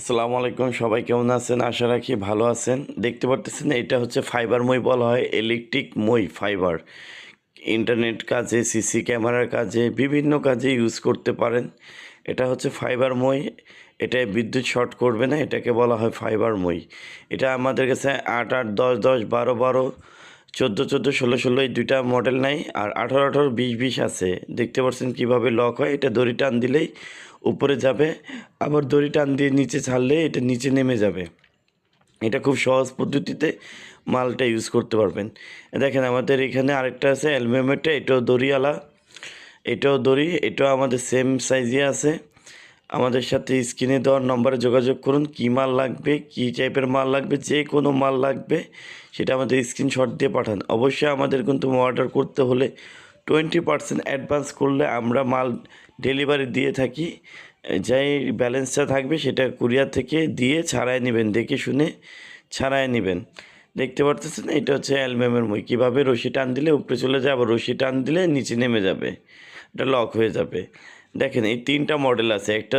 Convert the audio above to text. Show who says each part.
Speaker 1: আসসালামু আলাইকুম, সবাই কেমন আছেন? আশা রাখি ভালো আছেন। দেখতে পারতেছেন, এটা হচ্ছে ফাইবার মই বলা হয় ইলেকট্রিক মই ফাইবার ইন্টারনেট কাজে সিসি ক্যামেরার কাজে, বিভিন্ন কাজে ইউজ করতে পারেন। এটা হচ্ছে ফাইবার মই, এটা বিদ্যুৎ শর্ট করবে না, এটাকে বলা হয় ফাইবার মই। এটা আমাদের কাছে আট আট, দশ দশ, বারো বারো চোদ্দ চোদ্দ, ষোলো ষোলো এই দুইটা মডেল নাই আর আঠারো আঠারো, বিশ বিশ আছে। দেখতে পাচ্ছেন কীভাবে লক হয়? এটা দড়ি টান দিলেই উপরে যাবে, আবার দড়ি টান দিয়ে নিচে ছাড়লে এটা নিচে নেমে যাবে। এটা খুব সহজ পদ্ধতিতে মালটা ইউজ করতে পারবেন। দেখেন আমাদের এখানে আরেকটা আছে অ্যালুমিনিয়ামেরটা এটাও দড়িওয়ালা, এটাও দড়ি, এটাও আমাদের সেম সাইজে আছে। আমাদের সাথে স্ক্রিনে দেওয়ার নম্বরে যোগাযোগ করুন। কী মাল লাগবে, কী টাইপের মাল লাগবে, যে কোনো মাল লাগবে, সেটা আমাদের স্ক্রিনশট দিয়ে পাঠান। অবশ্যই আমাদের কিন্তু অর্ডার করতে হলে টোয়েন্টি পার্সেন্ট অ্যাডভান্স করলে আমরা মাল ডেলিভারি দিয়ে থাকি। যাই ব্যালেন্সটা থাকবে সেটা কুরিয়ার থেকে দিয়ে ছাড়াই নেবেন, দেখে শুনে ছাড়াই নেবেন। দেখতে পারতেছেন, এটা হচ্ছে অ্যালবামের মই। কীভাবে রশি টান দিলে উপরে চলে যায় আবার রশি টান দিলে নিচে নেমে যাবে, এটা লক হয়ে যাবে। দেখেন এই তিনটা মডেল আছে একটা